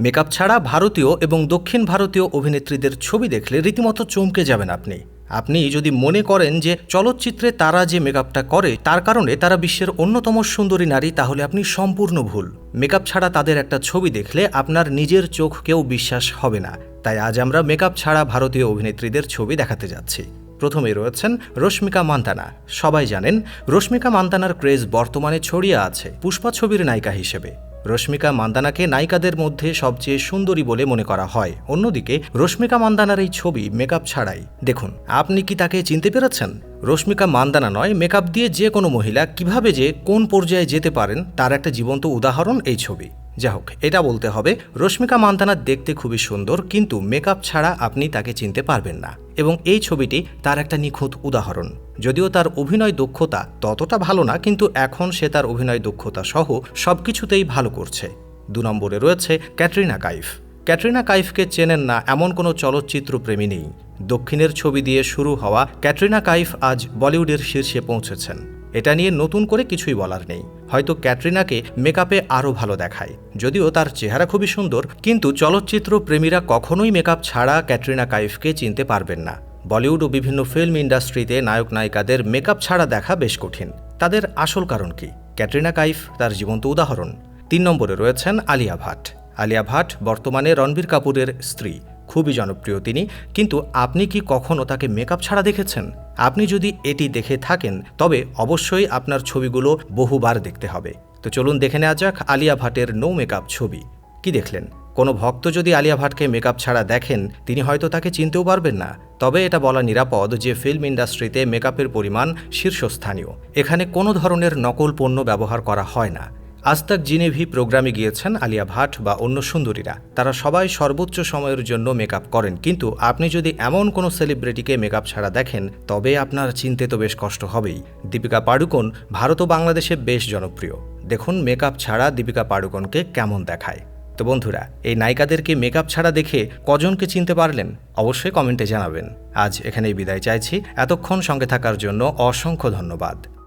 Makeup ছাড়া ভারতীয় এবং দক্ষিণ ভারতীয় অভিনেত্রীদের ছবি দেখলে রীতিমতো চমকে যাবেন আপনি। আপনি যদি মনে করেন যে চলচ্চিত্রে তারা যে মেকআপটা করে, তার কারণে তারা বিশ্বের অন্যতম সুন্দরী নারী, তাহলে আপনি সম্পূর্ণ ভুল। মেকআপ ছাড়া তাদের একটা ছবি দেখলে আপনার নিজের চোখকেও বিশ্বাস হবে না। তাই আজ আমরা মেকআপ ছাড়া ভারতীয় অভিনেত্রীদের ছবি দেখাতে যাচ্ছি। প্রথমে রয়েছেন রশ্মিকা মান্তানা। সবাই জানেন, রশ্মিকা মান্তানার ক্রেজ বর্তমানে ছড়িয়ে আছে পুষ্পা ছবির নায়িকা হিসেবে। রশ্মিকা মান্দানাকে নায়িকাদের মধ্যে সবচেয়ে সুন্দরী বলে মনে করা হয়। অন্যদিকে, রশ্মিকা মান্দানার এই ছবি মেকআপ ছাড়াই। দেখুন, আপনি কি তাকে চিনতে পেরেছেন? রশ্মিকা মান্দানা নয়, মেকআপ দিয়ে যে কোনো মহিলা কীভাবে যে কোন পর্যায়ে যেতে পারেন, তার একটা জীবন্ত উদাহরণ এই ছবি। যা হোক এটা বলতে হবে, রশ্মিকা মান্তানা দেখতে খুবই সুন্দর, কিন্তু মেকআপ ছাড়া আপনি তাকে চিনতে পারবেন না। এবং এই ছবিটি তার একটা নিখুঁত উদাহরণ। যদিও তার অভিনয় দক্ষতা ততটা ভালো না, কিন্তু এখন সে তার অভিনয় দক্ষতা সহ সবকিছুতেই ভালো করছে। দু নম্বরে রয়েছে ক্যাটরিনা কাইফ। ক্যাটরিনা কাইফকে চেনেন না এমন কোনো চলচ্চিত্র প্রেমী নেই। দক্ষিণের ছবি দিয়ে শুরু হওয়া ক্যাটরিনা কাইফ আজ বলিউডের শীর্ষে পৌঁছেছেন। এটা নিয়ে নতুন করে কিছুই বলার নেই। হয়তো ক্যাটরিনাকে মেকআপে আরও ভালো দেখায়। যদিও তার চেহারা খুবই সুন্দর, কিন্তু চলচ্চিত্র প্রেমীরা কখনোই মেকআপ ছাড়া ক্যাটরিনা কাইফকে চিনতে পারবেন না। বলিউড ও বিভিন্ন ফিল্ম ইন্ডাস্ট্রিতে নায়ক নায়িকাদের মেকআপ ছাড়া দেখা বেশ কঠিন। তাদের আসল কারণ কি? ক্যাটরিনা কাইফ তার জীবন্ত উদাহরণ। তিন নম্বরে রয়েছেন আলিয়া ভাট। আলিয়া ভাট বর্তমানে রণবীর কাপুরের স্ত্রী। খুবই জনপ্রিয় তিনি, কিন্তু আপনি কি কখনও তাকে মেকআপ ছাড়া দেখেছেন? আপনি যদি এটি দেখে থাকেন, তবে অবশ্যই আপনার ছবিগুলো বহুবার দেখতে হবে। তো চলুন দেখে নেওয়া যাক আলিয়া ভাটের নো মেকআপ ছবি। কি দেখলেন? কোনো ভক্ত যদি আলিয়া ভাটকে মেকআপ ছাড়া দেখেন, তিনি হয়তো তাকে চিনতেও পারবেন না। তবে এটা বলা নিরাপদ যে ফিল্ম ইন্ডাস্ট্রিতে মেকআপের পরিমাণ শীর্ষস্থানীয়। এখানে কোনো ধরনের নকল পণ্য ব্যবহার করা হয় না। আজ তাক জিনেভি প্রোগ্রামে গিয়েছেন আলিয়া ভাট বা অন্য সুন্দরীরা। তারা সবাই সর্বোচ্চ সময়ের জন্য মেকআপ করেন। কিন্তু আপনি যদি এমন কোনো সেলিব্রিটিকে মেকআপ ছাড়া দেখেন, তবে আপনার চিনতে তো বেশ কষ্ট হবেই। দীপিকা পাড়ুকোন ভারত ও বাংলাদেশে বেশ জনপ্রিয়। দেখুন মেকআপ ছাড়া দীপিকা পাড়ুকোনকে কেমন দেখায়। তো বন্ধুরা, এই নায়িকাদেরকে মেকআপ ছাড়া দেখে কজনকে চিনতে পারলেন? অবশ্যই কমেন্টে জানাবেন। আজ এখানেই বিদায় চাইছি। এতক্ষণ সঙ্গে থাকার জন্য অসংখ্য ধন্যবাদ।